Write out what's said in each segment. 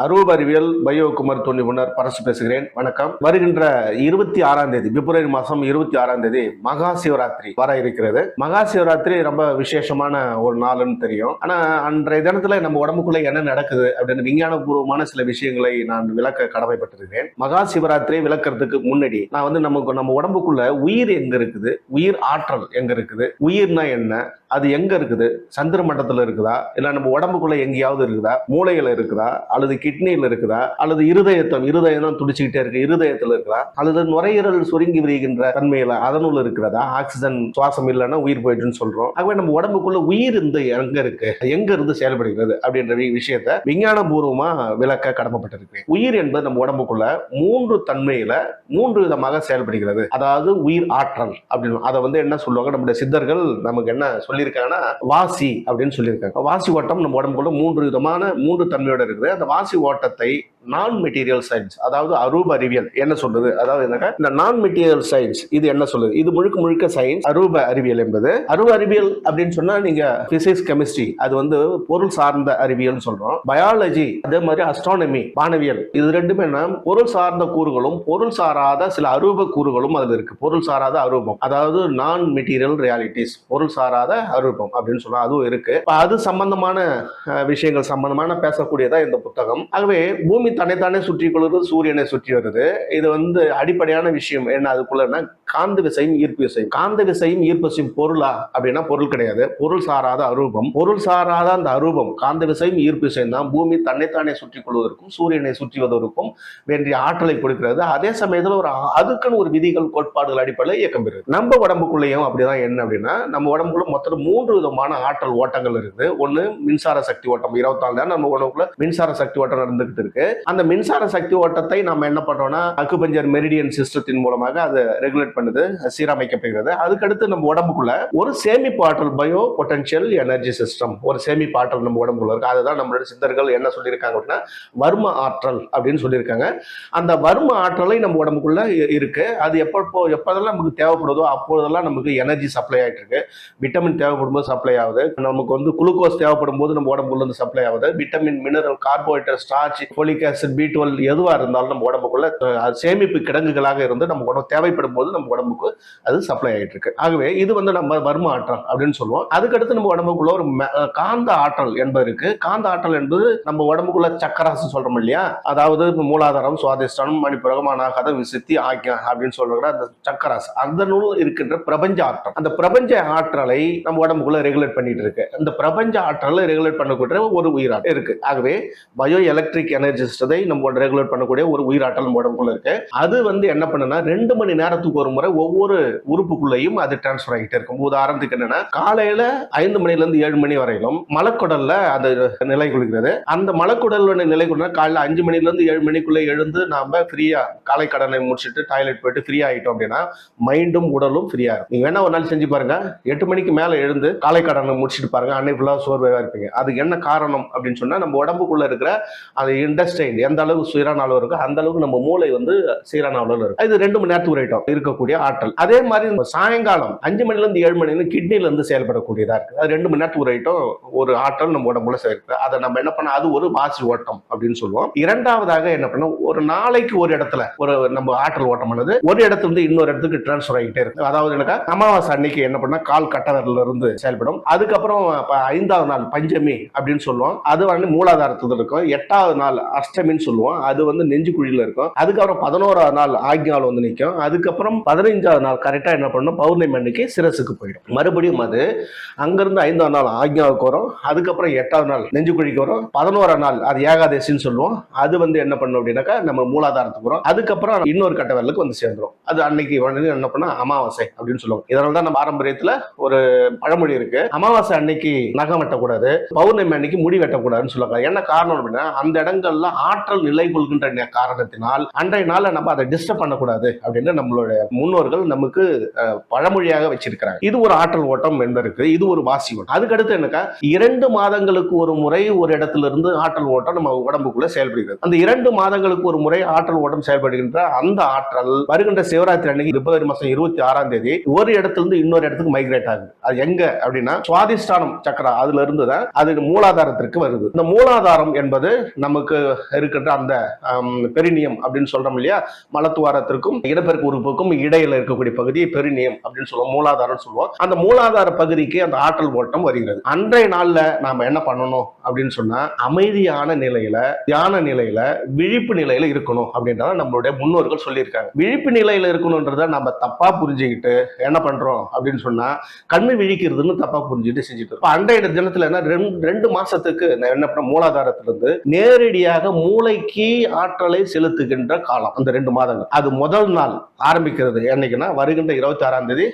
அரூப அறிவியல் பயோகுமார் முன்னர் பரசு பேசுகிறேன். வணக்கம். வருகின்ற இருபத்தி ஆறாம் தேதி பிப்ரவரி மாதம் இருபத்தி ஆறாம் தேதி மகா சிவராத்திரி வர இருக்கிறது. மகா சிவராத்திரி ரொம்ப விசேஷமான ஒரு நாள்னு தெரியும். ஆனா அன்றைய தினத்துல நம்ம உடம்புக்குள்ள என்ன நடக்குது அப்படின்னு விஞ்ஞானபூர்வமான சில விஷயங்களை நான் விளக்க கடமைப்பட்டிருக்கிறேன். மகா சிவராத்திரி விளக்கிறதுக்கு முன்னாடி நான் வந்து நமக்கு நம்ம உடம்புக்குள்ள உயிர் எங்க இருக்குது? உயிர் ஆற்றல் எங்க இருக்குது? உயிர்னா என்ன? அது எங்க இருக்குது? சந்திர மண்டலத்துல இருக்குதா? இல்ல நம்ம உடம்புக்குள்ள எங்கேயாவது இருக்குதா? மூளையில இருக்குதா? அல்லது கிட்னியில் இருக்குதா? அல்லது இருதயத்தம் இருதயம் தான் துடிச்சுக்கிட்டே இருக்கு இருதயத்தில் இருக்குதா? அல்லது நுரையீரல் சுருங்கி விரிகின்ற தன்மையில அதனுள் இருக்கிறதா ஆக்சிஜன் சுவாசம் இல்லைன்னா உயிர் போயிட்டுன்னு சொல்றோம். ஆகவே நம்ம உடம்புக்குள்ள உயிர் இருந்து எங்க இருக்கு? எங்க இருந்து செயல்படுகிறது? அப்படின்ற விஷயத்த விஞ்ஞான பூர்வமா விளக்க கடமைப்பட்டிருக்கு. உயிர் என்பது நம்ம உடம்புக்குள்ள மூன்று தன்மையில மூன்று விதமாக செயல்படுகிறது. அதாவது உயிர் ஆற்றல் அப்படின்னு. அதை வந்து என்ன சொல்லுவாங்க? நம்முடைய சித்தர்கள் நமக்கு என்ன சொல்லியிருக்காங்கன்னா வாசி அப்படின்னு சொல்லியிருக்காங்க. வாசி ஓட்டம் நம்ம உடம்புக்குள்ள மூன்று விதமான மூன்று தன்மையோட இருக்குது. அந்த வாசி ஓட்டத்தை நான் மெட்டீரியல் சயின்ஸ் அதாவது அரூப அறிவியல். என்ன சொல்றது? அதாவது என்னக்கா இந்த நான் மெட்டீரியல் சயின்ஸ் இது என்ன சொல்லுது? இது முழுக்க முழுக்க சயின்ஸ் அரூப அறிவியல் என்பது. அரூப அறிவியல் அப்படின்னு சொன்னா நீங்க பிசிக்ஸ் கெமிஸ்ட்ரி அது வந்து பொருள் சார்ந்த அறிவியல் சொல்றோம். பயாலஜி அதே மாதிரி அஸ்ட்ரானமி வானவியல் இது ரெண்டுமே என்ன? பொருள் சார்ந்த கூறுகளும் பொருள் சாராத சில அரூப கூறுகளும் அதுல இருக்கு. பொருள் சாராத அரூபம் அதாவது நான் மெட்டீரியல் ரியாலிட்டிஸ் பொருள் சாராத அரூபம் அப்படின்னு சொன்னா அதுவும் இருக்கு. அது சம்பந்தமான விஷயங்கள் சம்பந்தமான பேசக்கூடியதா இந்த புத்தகம். ஆகவே பூமி தன்னைத்தானே சுற்றி கொள்வது சூரியனை சுற்றி வருது. இது வந்து அடிப்படையான விஷயம். என்ன அதுக்குள்ளன்னா காந்த விசையும் ஈர்ப்பு விசையும் காந்த விசையும் ஈர்ப்பு விசையும் பொருளா அப்படின்னா பொருள் கிடையாது. பொருள் சாராத அரூபம். பொருள் சாராத அந்த அரூபம் காந்த விசையும் ஈர்ப்பு விசையும் தான் பூமி தன்னைத்தானே சுற்றி கொள்வதற்கும் சூரியனை சுற்றிவதற்கும் வேண்டிய ஆற்றலை கொடுக்கிறது. அதே சமயத்தில் ஒரு அதுக்குன்னு ஒரு விதிகள் கோட்பாடுகள் அடிப்படையில் இயக்கம் பெறுது. நம்ம உடம்புக்குள்ளேயும் அப்படிதான் என்ன அப்படின்னா நம்ம உடம்புக்குள்ள மொத்தம் மூன்று விதமான ஆற்றல் ஓட்டங்கள் இருக்குது. ஒன்று மின்சார சக்தி ஓட்டம். இருபத்தி நாலு நேரம் நம்ம உடம்புக்குள்ள மின்சார சக்தி ஓட்டம் நடந்துகிட்டு இருக்கு. அந்த மின்சார சக்தி ஓட்டத்தை நம்ம என்ன பண்றோம்னா அக்குபஞ்சர் மெரிடியன் சிஸ்டத்தின் மூலமாக அதை ரெகுலேட் பண்ணுது சீரமைக்கப்படுகிறது. அதுக்கடுத்து நம்ம உடம்புக்குள்ள ஒரு சேமிப்பு ஆற்றல் பயோ பொட்டன்ஷியல் எனர்ஜி சிஸ்டம். ஒரு சேமிப்பு ஆற்றல் நம்ம உடம்புக்குள்ள இருக்கு. அதுதான் நம்மளோட சித்தர்கள் என்ன சொல்லியிருக்காங்க அப்படின்னா வர்ம ஆற்றல் அப்படின்னு சொல்லியிருக்காங்க. அந்த வர்ம ஆற்றலை நம்ம உடம்புக்குள்ள இருக்கு. அது எப்போ எப்போதெல்லாம் நமக்கு தேவைப்படுதோ அப்போதெல்லாம் நமக்கு எனர்ஜி சப்ளை ஆகிட்டு இருக்கு விட்டமின் தேவைப்படும் போது சப்ளை ஆகுது. நமக்கு வந்து குளுக்கோஸ் தேவைப்படும் போது நம்ம உடம்புக்குள்ள இருந்து சப்ளை ஆகுது. Vitamin mineral carbohydrate starch folic acid B twelve எதுவாக இருந்தாலும் நம்ம உடம்புக்குள்ள சேமிப்பு கிடங்குகளாக இருந்து நம்ம உடம்பு தேவைப்படும் போது நம்ம உடம்புக்கு அது சப்ளை ஆயிட்டு இருக்கு ஆகவே இது வந்து நம்ம வர்ம ஆற்றல் அப்படின்னு சொல்லுவோம். அதுக்கடுத்து நம்ம உடம்புக்குள்ள ஒரு காந்த ஆற்றல் என்பது இருக்கு காந்த ஆற்றல் என்பது நம்ம உடம்புக்குள்ள சக்கராசு சொல்றோம் இல்லையா? அதாவது மூலாதாரம் சுவாதிஷ்டானம் மணிப்புரகம் அநாகதம் விசித்தி ஆக்கியம் அப்படின்னு சொல்ற அந்த சக்கராசு அதனுள் இருக்கின்ற பிரபஞ்ச ஆற்றல். அந்த பிரபஞ்ச ஆற்றலை நம்ம உடம்புக்குள்ள ரெகுலேட் பண்ணிட்டு இருக்கு அந்த பிரபஞ்ச ஆற்றலை ரெகுலேட் பண்ணக்கூடிய ஒரு உயிராற்றல் இருக்கு. ஆகவே பயோ எலக்ட்ரிக் எனர்ஜி சிஸ்டத்தை நம்ம ரெகுலேட் பண்ணக்கூடிய ஒரு உயிராற்றல் நம்ம உடம்புக்குள்ள இருக்கு. அது வந்து என்ன பண்ணுன்னா ரெண்டு மணி நேரத்துக்கு ஒரு முறை ஒவ்வொரு உறுப்புக்குள்ளேயும் அது டிரான்ஸ்ஃபர் ஆகிட்டே இருக்கும். உதாரணத்துக்கு என்னன்னா காலையில ஐந்து மணில இருந்து ஏழு மணி வரையிலும் மலக்குடல்ல அது நிலை கொள்கிறது. அந்த மலக்குடல் நிலை கொள்ள காலையில் அஞ்சு மணில இருந்து ஏழு மணிக்குள்ள எழுந்து நாம ஃப்ரீயா காலை கடனை முடிச்சுட்டு டாய்லெட் போயிட்டு ஃப்ரீ ஆகிட்டோம் அப்படின்னா மைண்டும் உடலும் ஃப்ரீயா இருக்கும். நீங்க வேணா ஒரு நாள் செஞ்சு பாருங்க. எட்டு மணிக்கு மேல எழுந்து காலை கடனை முடிச்சுட்டு பாருங்க. அன்னைக்கு ஃபுல்லா சோர்வாக இருப்பீங்க. அதுக்கு என்ன காரணம் அப்படின்னு சொன்னா நம்ம உடம்புக்குள்ள இருக்கிற அந்த இண்டஸ்டைன் எந்த அளவுக்கு சீரான அளவு இருக்கோ அந்த அளவுக்கு நம்ம மூளை வந்து சீரான அளவில் இருக்கும் இது ரெண்டு மணி நேரத்துக்கு ஒரு ஐட்டம் கொடுக்கக்கூடிய ஆற்றல். அதே மாதிரி நம்ம சாயங்காலம் அஞ்சு மணிலேருந்து ஏழு மணிலேருந்து கிட்னிலேருந்து செயல்படக்கூடியதாக இருக்குது அது ரெண்டு மணி நேரத்துக்கு ஒரு ஐட்டம் ஒரு ஆற்றல் நம்ம உடம்புல சேர்க்குது. அதை நம்ம என்ன பண்ண அது ஒரு மாசி ஓட்டம் அப்படின்னு சொல்லுவோம். இரண்டாவதாக என்ன பண்ண ஒரு நாளைக்கு ஒரு இடத்துல ஒரு நம்ம ஆற்றல் ஓட்டம் பண்ணது. ஒரு இடத்துல இருந்து இன்னொரு இடத்துக்கு டிரான்ஸ்ஃபர் ஆகிட்டே இருக்கு. அதாவது எனக்கு அமாவாசை அன்னைக்கு என்ன பண்ணா கால் கட்டவரில் இருந்து செயல்படும். அதுக்கப்புறம் ஐந்தாவது நாள் பஞ்சமி அப்படின்னு சொல்லுவோம். அது வந்து மூலாதாரத்துல இருக்கும். எட்டாவது நாள் அஷ்டமின்னு சொல்லுவோம். அது வந்து நெஞ்சு குழியில் இருக்கும். அதுக்கப்புறம் பதினோராவது நாள் ஆக்ஞால் வந்து நிற்கும் அதுக்கப்புறம் பதினைஞ்சாவது நாள் கரெக்டாக என்ன பண்ணணும்? பௌர்ணமி அன்னைக்கு சிரசுக்கு போயிடும். மறுபடியும் அது அங்கேருந்து ஐந்தாவது நாள் ஆக்ஞாவுக்கு வரும். அதுக்கப்புறம் எட்டாவது நாள் நெஞ்சு குழிக்கு வரும். பதினோராம் நாள் அது ஏகாதசின்னு சொல்லுவோம். அது வந்து என்ன பண்ணும் அப்படின்னாக்கா நம்ம மூலாதாரத்துக்கு வரும். அதுக்கப்புறம் இன்னொரு கட்ட விரலுக்கு வந்து சேர்ந்துரும். அது அன்னைக்கு உடனே என்ன பண்ணா அமாவாசை அப்படின்னு சொல்லுவாங்க இதனால தான் நம்ம பாரம்பரியத்தில் ஒரு பழமொழி இருக்கு. அமாவாசை அன்னைக்கு நகம் வெட்டக்கூடாது. பௌர்ணமி அன்னைக்கு முடி வெட்டக்கூடாதுன்னு சொல்லுவாங்க என்ன காரணம் அப்படின்னா அந்த இடங்கள்ல ஆற்றல் நிலை கொள்கின்ற காரணத்தினால் அன்றைய நாளில் நம்ம அதை டிஸ்டர்ப் பண்ணக்கூடாது அப்படின்னு நம்மளுடைய முன்னோர்கள் நமக்கு பழமொழியாக வச்சிருக்கிறாங்க. இது ஒரு ஆற்றல் ஓட்டம் என்பதற்கு இது ஒரு வாசி ஓட்டம். அதுக்கடுத்து என்னக்கா இரண்டு மாதங்களுக்கு ஒரு முறை ஒரு இடத்துல இருந்து ஆற்றல் ஓட்டம் நம்ம உடம்புக்குள்ள செயல்படுகிறது. அந்த இரண்டு மாதங்களுக்கு ஒரு முறை ஆற்றல் ஓட்டம் செயல்படுகின்ற அந்த ஆற்றல் வருகின்ற சிவராத்திரி அன்னைக்கு பிப்ரவரி மாசம் இருபத்தி ஆறாம் தேதி ஒரு இடத்துல இருந்து இன்னொரு இடத்துக்கு மைக்ரேட் ஆகுது. அது எங்க அப்படின்னா சுவாதிஷ்டானம் சக்கரா அதுல இருந்து தான் அது மூலாதாரத்திற்கு வருது. இந்த மூலாதாரம் என்பது நமக்கு இருக்கின்ற அந்த ஆம், பெரினியம் அப்படின்னு சொல்றோம் இல்லையா? மலத்துவாரத்திற்கும் இடப்பெருக்கு உறுப்புக்கும் இடையில இருக்கக்கூடிய பகுதியை பெருநியம் அப்படின்னு சொல்லுவோம் மூலாதாரம் சொல்லுவோம். அந்த மூலாதார பகுதிக்கு அந்த ஆற்றல் ஓட்டம் வருகிறது. அன்றைய நாள்ல நாம என்ன பண்ணணும் அப்படின்னு சொன்னா அமைதியான நிலையில தியான நிலையில விழிப்பு நிலையில இருக்கணும் அப்படின்றத நம்மளுடைய முன்னோர்கள் சொல்லியிருக்காங்க. விழிப்பு நிலையில இருக்கணும்ன்றத நம்ம தப்பா புரிஞ்சுக்கிட்டு என்ன பண்றோம் அப்படின்னு சொன்னா கண்ணு விழிக்கிறதுன்னு தப்பா புரிஞ்சுட்டு செஞ்சுட்டு இருக்கோம். அன்றைய தினத்துல என்ன ரெண்டு ரெண்டு மாசத்துக்கு நான் என்ன பண்ண மூலாதாரத்திலிருந்து நேரடியாக மூளைக்கு ஆற்றலை செலுத்துகின்ற காலம் அந்த ரெண்டு மாதங்கள். அது முதல் நாள் ஆரம்பிக்கிறது என்னைக்குன்னா வருகின்ற இருபத்தி ஆறாம் தேதி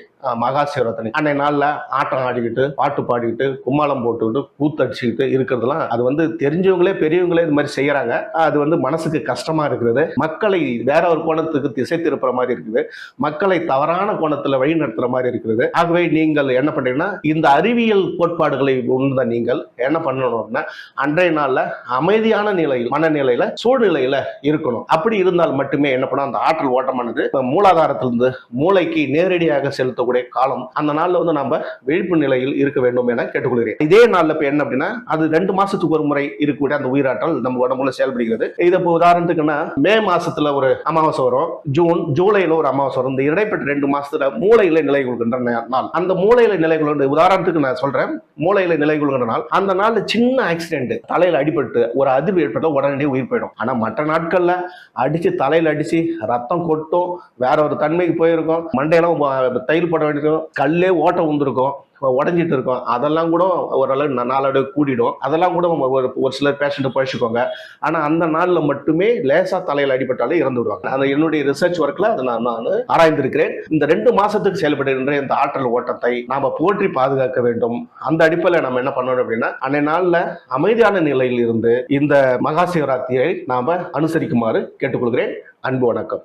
மகா சிவராத்திரி அன்னைய நாள்ல ஆட்டம் ஆடிக்கிட்டு பாட்டு பாடிக்கிட்டு கும்மாளம் போட்டுக்கிட்டு கூத்தடிச்சுக்கிட்டு இருக்கிறதுலாம் அது வந்து தெரிஞ்சவங்களே பெரியவங்களே இது மாதிரி செய்யறாங்க. அது வந்து மனசுக்கு கஷ்டமா இருக்கிறது மக்களை வேற ஒரு கோணத்துக்கு திசை திருப்புற மாதிரி இருக்குது. மக்களை தவறான கோணத்தில் வழி நடத்துற மாதிரி இருக்கிறது ஆகவே நீங்கள் என்ன பண்றீங்கன்னா இந்த அறிவியல் கோட்பாடுகளை உணர்ந்த நீங்கள் என்ன பண்ணணும்னா அன்றைய நாளில் அமைதியான நிலையில் மனநிலையில சூழ்நிலையில இருக்கணும். அப்படி இருந்தால் மட்டுமே என்ன பண்ணும் அந்த ஆற்றல் ஓட்டமானது மூலாதாரத்திலிருந்து மூளைக்கு நேரடியாக செலுத்தக்கூடிய காலம் அந்த நாள்ல வந்து நம்ம விழிப்பு நிலையில் இருக்க வேண்டும் என கேட்டுக்கொள்கிறேன். இதே நாள்ல இப்ப என்ன அப்படின்னா அது ரெண்டு மாசத்துக்கு ஒரு முறை இருக்கக்கூடிய அந்த உயிராற்றல் நம்ம உடம்புல செயல்படுகிறது. இது இப்போ உதாரணத்துக்குன்னா மே மாசத்துல ஒரு அமாவாசை வரும் ஜூன் ஜூலைல ஒரு அமாவாசை வரும். இந்த இடைப்பட்ட ரெண்டு மாசத்துல மூளையில நிலை கொள்கின்ற நாள். அந்த மூளையில நிலை கொள்கின்ற உதாரணத்துக்கு நான் சொல்றேன் மூளையில நிலை கொள்கின்ற நாள். அந்த நாள்ல சின்ன ஆக்சிடென்ட் தலையில அடிபட்டு ஒரு அதிர்வு ஏற்பட்ட உடனடியே உயிர் போயிடும். ஆனா மற்ற நாட்கள்ல அடிச்சு தலையில அடிச்சு ரத்தம் கொட்டும் வேற ஒரு தன்மைக்கு போயிருக்கும். மண்டையெல்லாம் தயில் தையல் போட வேண்டியிருக்கும் கல்லே ஓட்ட வந்திருக்கும் உடஞ்சிட்டு இருக்கும். அதெல்லாம் கூட ஓரளவு நாளோட நாளடைவு கூடிடும். அதெல்லாம் கூட ஒரு ஒரு சிலர் பேஷண்ட்டை பழிச்சுக்கோங்க ஆனால் அந்த நாளில் மட்டுமே லேசா தலையில் அடிபட்டாலே இறந்து விடுவாங்க. அந்த என்னுடைய ரிசர்ச் ஒர்க்கில் அதை நான் நான் ஆராய்ந்திருக்கிறேன். இந்த ரெண்டு மாதத்துக்கு செயல்படுகின்ற இந்த ஆற்றல் ஓட்டத்தை நாம் போற்றி பாதுகாக்க வேண்டும். அந்த அடிப்படையில் நம்ம என்ன பண்ணணும் அப்படின்னா அன்னை நாளில் அமைதியான நிலையில் இருந்து இந்த மகா சிவராத்திரியை நாம் அனுசரிக்குமாறு கேட்டுக்கொள்கிறேன். அன்பு வணக்கம்.